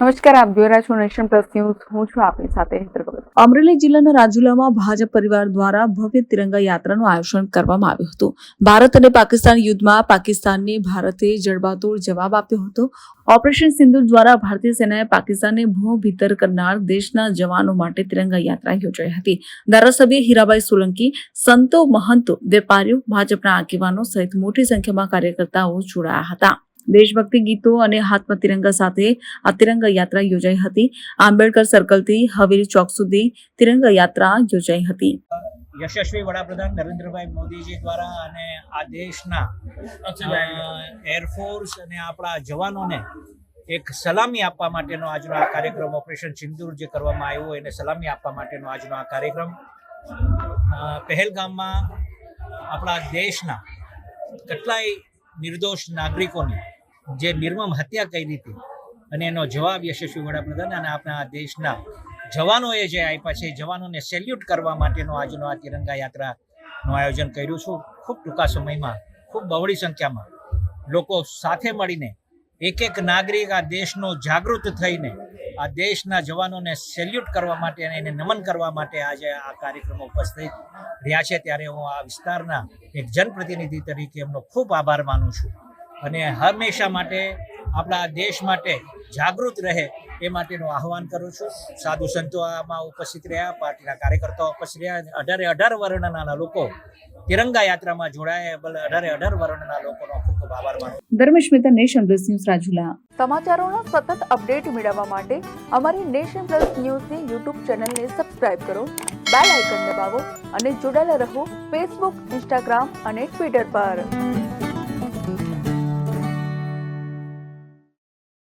નમસ્કાર, આપ જોઈ રહ્યા છો નેશન પ્લસ ન્યૂઝ. હું છું આપની સાથે અમરેલી જિલ્લાના રાજુલામાં ભાજપ પરિવાર દ્વારા ભવ્ય તિરંગા યાત્રાનું આયોજન કરવામાં આવ્યું હતું. ભારત અને પાકિસ્તાન યુદ્ધમાં પાકિસ્તાનને ભારતે જડબાતોડ જવાબ આપ્યો હતો. ઓપરેશન સિંધુ દ્વારા ભારતીય સેનાએ પાકિસ્તાનને ભૂ ભીતર કરનાર દેશના જવાનો માટે તિરંગા યાત્રા યોજાઈ હતી. ધારાસભ્ય હીરાબાઈ સોલંકી, સંતો મહંતો, વેપારીઓ, ભાજપના આગેવાનો સહિત મોટી સંખ્યામાં કાર્યકર્તાઓ જોડાયા હતા. દેશભક્તિ ગીતો અને હાથમાં તિરંગા સાથે આ તિરંગા યાત્રા યોજાઈ હતી. આંબેડકર સર્કલથી હવેલી ચોક સુધી તિરંગા યાત્રા યોજાઈ હતી. યશસ્વી વડાપ્રધાન નરેન્દ્રભાઈ મોદીજી દ્વારા અને આ દેશના એરફોર્સ અને આપણા જવાનોને એક સલામી આપવા માટેનો આજનો આ કાર્યક્રમ ઓપરેશન સિંદૂર જે કરવામાં આવ્યો એને સલામી આપવા માટેનો આજનો આ કાર્યક્રમ. પહેલગામમાં આપણા દેશના કેટલાય નિર્દોષ નાગરિકોની જે નિર્મમ હત્યા કરી હતી અને એનો જવાબ યશસ્વી વડાપ્રધાન અને આપણા દેશના જવાનોએ જે આપ્યા છે જવાનોને સેલ્યુટ કરવા માટેનો આજનો આ તિરંગા યાત્રાનું આયોજન કર્યું છું. ખૂબ ટૂંકા સમયમાં, ખૂબ બહોળી સંખ્યામાં લોકો સાથે મળીને એક એક નાગરિક આ દેશનો જાગૃત થઈને, આ દેશના જવાનોને સેલ્યુટ કરવા માટે અને એને નમન કરવા માટે આજે આ કાર્યક્રમો ઉપસ્થિત રહ્યા છે. ત્યારે હું આ વિસ્તારના એક જનપ્રતિનિધિ તરીકે એમનો ખૂબ આભાર માનું છું. અને હંમેશા માટે આપણા દેશ માટે જાગૃત રહે એ માટેનું આહવાન કરું છું. સાધુ સંતો આમાં ઉપસ્થિત રહ્યા પાર્ટીના કાર્યકર્તાઓ ઉપસ્થિત રહ્યા અઢારે અઢાર વર્ણના લોકો તિરંગા યાત્રામાં જોડાયા. અઢારે અઢાર વર્ણના લોકોનો ખૂબ ખૂબ આભાર માનું મિત્ર નેશન પ્લસ ન્યૂઝ રાજુલા. સમાચારોનો સતત અપડેટ મેળવવા માટે અમારી નેશન પ્લસ ન્યૂઝની યુટ્યુબ ચેનલને સબસ્ક્રાઇબ કરો બેલ આઇકન દબાવો અને જોડાયેલા રહો ફેસબુક ઇન્સ્ટાગ્રામ અને ટ્વિટર પર.